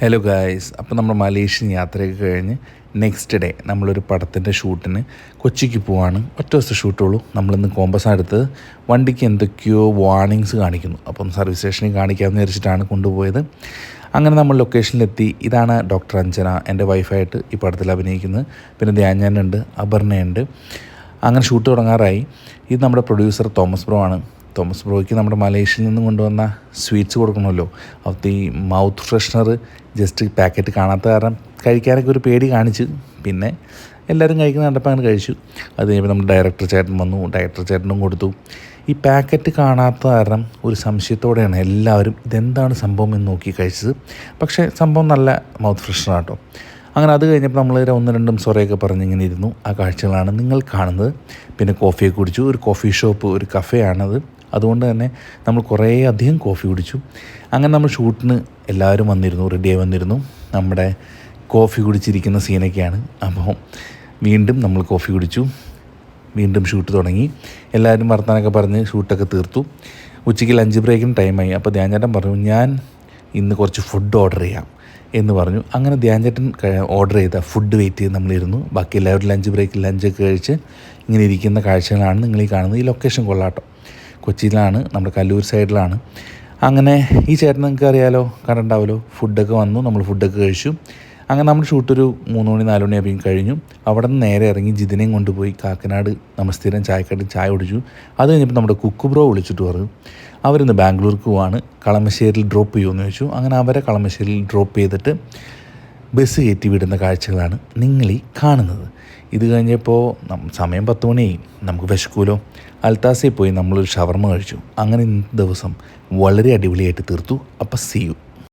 Hello guys അപ്പോൾ നമ്മൾ Malaysian യാത്രയൊക്കെ കഴിഞ്ഞ് നെക്സ്റ്റ് ഡേ നമ്മളൊരു പടത്തിന്റെ ഷൂട്ടിന് കൊച്ചിക്ക് പോവാണ്. ഒറ്റ ദിവസത്തെ ഷൂട്ടുള്ളൂ നമ്മളിന്ന് കോമ്പസ് എടുത്തത്. വണ്ടിക്ക് എന്തൊക്കെയോ വാർണിങ്സ് കാണിക്കുന്നു. അപ്പം സർവീസ് സ്റ്റേഷനിൽ കാണിക്കാമെന്ന് വിചാരിച്ചിട്ടാണ് കൊണ്ടുപോയത്. അങ്ങനെ നമ്മൾ ലൊക്കേഷനിലെത്തി ഇതാണ് ഡോക്ടർ അഞ്ജന എന്റെ വൈഫായിട്ട് ഈ പടത്തിൽ അഭിനയിക്കുന്നത്. പിന്നെ ധ്യാൻചാനുണ്ട് അപർണയുണ്ട്. അങ്ങനെ ഷൂട്ട് തുടങ്ങാറായി. ഇത് നമ്മുടെ പ്രൊഡ്യൂസർ തോമസ് ബ്രോ ആണ്. തോമസ് ബ്രോയ്ക്ക് നമ്മുടെ മലേഷ്യയിൽ നിന്ന് കൊണ്ടുവന്ന സ്വീറ്റ്സ് കൊടുക്കണമല്ലോ. അവിടുത്തെ ഈ മൗത്ത് ഫ്രഷ്നർ ജസ്റ്റ് പാക്കറ്റ് കാണാത്ത കാരണം കഴിക്കാനൊക്കെ ഒരു പേടി കാണിച്ച് പിന്നെ എല്ലാവരും കഴിക്കുന്ന കണ്ടപ്പോൾ അങ്ങനെ കഴിച്ചു. അത് കഴിയുമ്പോൾ നമ്മുടെ ഡയറക്ടർ ചേട്ടൻ വന്നു. ഡയറക്ടർ ചേട്ടനും കൊടുത്തു. ഈ പാക്കറ്റ് കാണാത്ത കാരണം ഒരു സംശയത്തോടെയാണ് എല്ലാവരും ഇതെന്താണ് സംഭവം എന്ന് നോക്കി കഴിച്ചത്. പക്ഷേ സംഭവം നല്ല മൗത്ത് ഫ്രഷ്നർ കേട്ടോ അങ്ങനെ അത് കഴിഞ്ഞപ്പോൾ നമ്മൾ ഒന്ന് രണ്ടും സൊറയൊക്കെ പറഞ്ഞ് ഇങ്ങനെ ഇരുന്നു. ആ കാഴ്ചകളാണ് നിങ്ങൾ കാണുന്നത്. പിന്നെ കോഫിയൊക്കെ കുടിച്ചു. ഒരു കോഫി ഷോപ്പ് ഒരു കഫേയാണത് അതുകൊണ്ട് തന്നെ നമ്മൾ കുറേ അധികം കോഫി കുടിച്ചു. അങ്ങനെ നമ്മൾ ഷൂട്ടിന് എല്ലാവരും വന്നിരുന്നു റെഡിയായി വന്നിരുന്നു. നമ്മുടെ കോഫി കുടിച്ചിരിക്കുന്ന സീനൊക്കെയാണ്. അപ്പോൾ വീണ്ടും നമ്മൾ കോഫി കുടിച്ചു. വീണ്ടും ഷൂട്ട് തുടങ്ങി. എല്ലാവരും വർത്താനൊക്കെ പറഞ്ഞ് ഷൂട്ടൊക്കെ തീർത്തു. ഉച്ചയ്ക്ക് ലഞ്ച് ബ്രേക്കിന് ടൈമായി അപ്പോൾ ധ്യാൻചേട്ടൻ പറഞ്ഞു ഞാൻ ഇന്ന് കുറച്ച് ഫുഡ് ഓർഡർ ചെയ്യാം എന്ന് പറഞ്ഞു. അങ്ങനെ ധ്യാൻചേട്ടൻ ഓർഡർ ചെയ്ത ഫുഡ് വെയിറ്റ് ചെയ്ത് നമ്മളിരുന്നു. ബാക്കി എല്ലാവരും ലഞ്ച് ബ്രേക്കിൽ ലഞ്ചൊക്കെ കഴിച്ച് ഇങ്ങനെ ഇരിക്കുന്ന കാഴ്ചകളാണ് നിങ്ങൾ ഈ കാണുന്നത്. ഈ ലൊക്കേഷൻ കൊള്ളാട്ടോ. കൊച്ചിയിലാണ് നമ്മുടെ കല്ലൂർ സൈഡിലാണ്. അങ്ങനെ ഈ ചേട്ടൻ നിങ്ങൾക്ക് അറിയാലോ കണ്ടുണ്ടാവുമല്ലോ ഫുഡൊക്കെ വന്നു നമ്മൾ ഫുഡൊക്കെ കഴിച്ചു. അങ്ങനെ നമ്മൾ ഷൂട്ട് ഒരു മൂന്ന് മണി നാല് മണി അപ്പം കഴിഞ്ഞു. അവിടെ നിന്ന് നേരെ ഇറങ്ങി ജിതിനെയും കൊണ്ടുപോയി കാക്കനാട് നമ്മൾ സ്ഥിരം ചായക്കടയിൽ ചായ കുടിച്ചു. അത് കഴിഞ്ഞപ്പോൾ നമ്മുടെ കുക്ക് ബ്രോ വിളിച്ചിട്ട് പറഞ്ഞു അവരിന്ന് ബാംഗ്ലൂർക്ക് പോവാണ് കളമശ്ശേരിയിൽ ഡ്രോപ്പ് ചെയ്യുമെന്ന് ചോദിച്ചു. അങ്ങനെ അവരെ കളമശ്ശേരിയിൽ ഡ്രോപ്പ് ചെയ്തിട്ട് ബസ് കയറ്റി വിടുന്ന കാഴ്ചകളാണ് നിങ്ങളീ കാണുന്നത്. ഇത് കഴിഞ്ഞപ്പോൾ സമയം പത്ത് മണിയായി നമുക്ക് വിശക്കൂലോ അൽത്താസയിൽ പോയി നമ്മളൊരു ഷവർമ കഴിച്ചു. അങ്ങനെ ദിവസം വളരെ അടിപൊളിയായിട്ട് തീർത്തു. അപ്പം സി യു